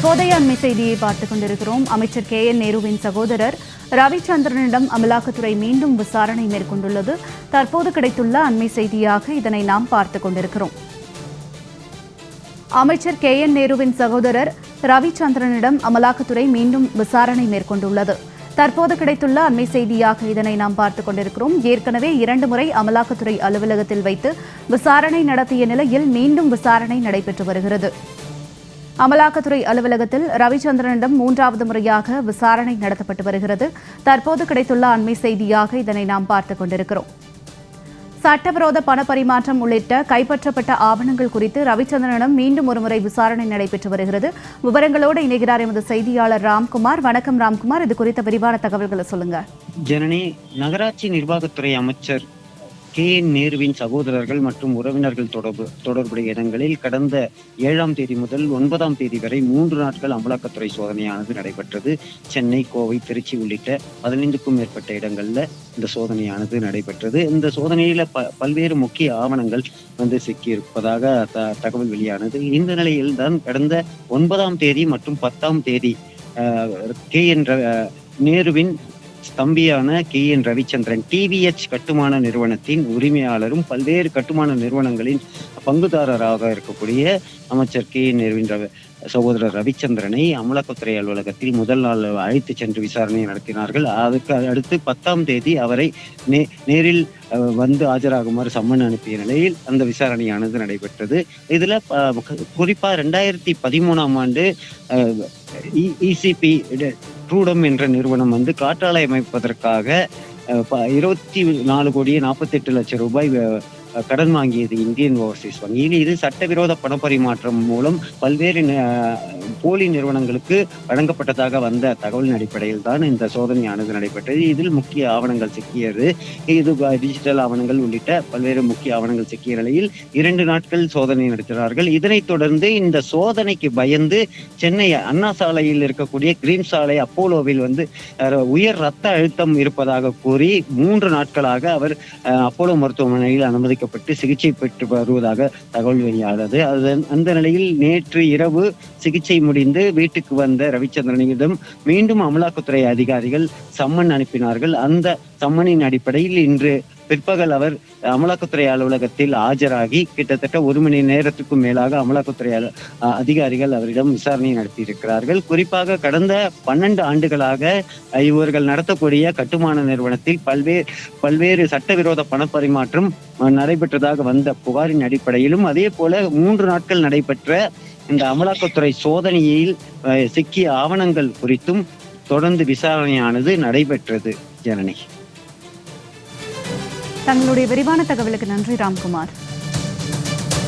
தற்போதைய அண்மை செய்தியை பார்த்துக் கொண்டிருக்கிறோம். அமைச்சர் கே. என். நேருவின் சகோதரர் ரவிச்சந்திரனிடம் அமலாக்கத்துறை மீண்டும் விசாரணை மேற்கொண்டுள்ளது. தற்போது கிடைத்துள்ள அண்மை செய்தியாக இதனை நாம் பார்த்துக் கொண்டிருக்கிறோம். அமைச்சர் கே. என். நேருவின் சகோதரர் ரவிச்சந்திரனிடம் அமலாக்கத்துறை மீண்டும் விசாரணை மேற்கொண்டுள்ளது. தற்போது கிடைத்துள்ள அண்மை செய்தியாக இதனை நாம் பார்த்துக் கொண்டிருக்கிறோம். ஏற்கனவே இரண்டு முறை அமலாக்கத்துறை அலுவலகத்தில் வைத்து விசாரணை நடத்திய நிலையில் மீண்டும் விசாரணை நடைபெற்று வருகிறது. அமலாக்கத்துறை அலுவலகத்தில் ரவிச்சந்திரனிடம் மூன்றாவது முறையாக விசாரணை நடத்தப்பட்டு வருகிறது. தற்போது கிடைத்துள்ள அண்மை செய்தியாக இதனை நாம் பார்த்துக் கொண்டிருக்கிறோம். சட்டவிரோத பணப்பரிமாற்றம் உள்ளிட்ட கைப்பற்றப்பட்ட ஆவணங்கள் குறித்து ரவிச்சந்திரனிடம் மீண்டும் ஒருமுறை விசாரணை நடைபெற்று வருகிறது. விவரங்களோடு இணைகிறார் எமது செய்தியாளர் ராம்குமார். வணக்கம் ராம்குமார். இது குறித்த விரிவான தகவல்களை சொல்லுங்க. ஜனனி நகராட்சி நிர்வாகத்துறை அமைச்சர் கே. நேருவின் சகோதரர்கள் மற்றும் உறவினர்கள் தொடர்பு தொடர்புடைய இடங்களில் கடந்த ஏழாம் தேதி முதல் ஒன்பதாம் தேதி வரை மூன்று நாட்கள் அமலாக்கத்துறை சோதனையானது நடைபெற்றது. சென்னை கோவை திருச்சி உள்ளிட்ட பதினைந்துக்கும் மேற்பட்ட இடங்கள்ல இந்த சோதனையானது நடைபெற்றது. இந்த சோதனையில ப பல்வேறு முக்கிய ஆவணங்கள் வந்து சிக்கியிருப்பதாக த தகவல் வெளியானது. இந்த நிலையில் தான் கடந்த ஒன்பதாம் தேதி மற்றும் பத்தாம் தேதி கே. என்ற நேருவின் தம்பியான கே என் ரவிச்சந்திரன் டிவிஎச் கட்டுமான நிறுவனத்தின் உரிமையாளரும் பல்வேறு கட்டுமான நிறுவனங்களின் பங்குதாரராக இருக்கக்கூடிய அமைச்சர் கே என் நேருவின் சகோதரர் ரவிச்சந்திரனை அமலாக்கத்துறை அலுவலகத்தில் முதல் நாள் அழைத்து சென்று விசாரணை நடத்தினார்கள். அதுக்கு அடுத்து பத்தாம் தேதி அவரை நே நேரில் அஹ், வந்து ஆஜராகுமாறு சம்மன் அனுப்பிய நிலையில் அந்த விசாரணையானது நடைபெற்றது. இதுல குறிப்பாக குறிப்பா ரெண்டாயிரத்தி பதிமூணாம் ஆண்டு இசிபி ட்ரூடம் என்ற நிறுவனம் வந்து காற்றாலை அமைப்பதற்காக அஹ், ப- இருபத்தி நாலு கோடியே நாற்பத்தெட்டு லட்சம் ரூபாய் கடன் வாங்கியது இந்தியன் ஓவர்சீஸ் வங்கியில் இது சட்டவிரோத பணப்பரிமாற்றம் மூலம் பல்வேறு போலி நிறுவனங்களுக்கு வழங்கப்பட்டதாக வந்த தகவலின் அடிப்படையில் தான் இந்த சோதனையானது நடைபெற்றது. இதில் முக்கிய ஆவணங்கள் சிக்கியது. இது டிஜிட்டல் ஆவணங்கள் உள்ளிட்ட பல்வேறு முக்கிய ஆவணங்கள் சிக்கிய நிலையில் இரண்டு நாட்கள் சோதனை நடத்தினார்கள். இதனைத் தொடர்ந்து இந்த சோதனைக்கு பயந்து சென்னை அண்ணா சாலையில் இருக்கக்கூடிய கிரீன் சாலை அப்போலோவில் வந்து உயர் ரத்த அழுத்தம் இருப்பதாக கூறி மூன்று நாட்களாக அவர் அப்போலோ மருத்துவமனையில் அனுமதிக்கப்பட்டு சிகிச்சை பெற்று வருவதாக தகவல் வெளியானது. அதன் அந்த நிலையில் நேற்று இரவு சிகிச்சை முடிந்து வீட்டுக்கு வந்த ரவிச்சந்திரனிடம் மீண்டும் அமலாக்கத்துறை அதிகாரிகள் சம்மன் அனுப்பினார்கள். அந்த சம்மனின் அடிப்படையில் இன்று பிற்பகல் அவர் அமலாக்கத்துறை அலுவலகத்தில் ஆஜராகி கிட்டத்தட்ட ஒரு மணி நேரத்துக்கும் மேலாக அமலாக்கத்துறை அதிகாரிகள் அவரிடம் விசாரணை நடத்தியிருக்கிறார்கள். குறிப்பாக கடந்த பன்னெண்டு ஆண்டுகளாக இவர்கள் நடத்தக்கூடிய கட்டுமான நிறுவனத்தில் பல்வேறு பல்வேறு சட்டவிரோத பணப்பரிமாற்றம் நடைபெற்றதாக வந்த புகாரின் அடிப்படையிலும் அதே போல மூன்று நாட்கள் நடைபெற்ற இந்த அமலாக்கத்துறை சோதனையில் அஹ், சிக்கிய ஆவணங்கள் குறித்தும் தொடர்ந்து விசாரணையானது நடைபெற்றது ஜனனி. தங்களுடைய விரிவான தகவலுக்கு நன்றி ராம்குமார்.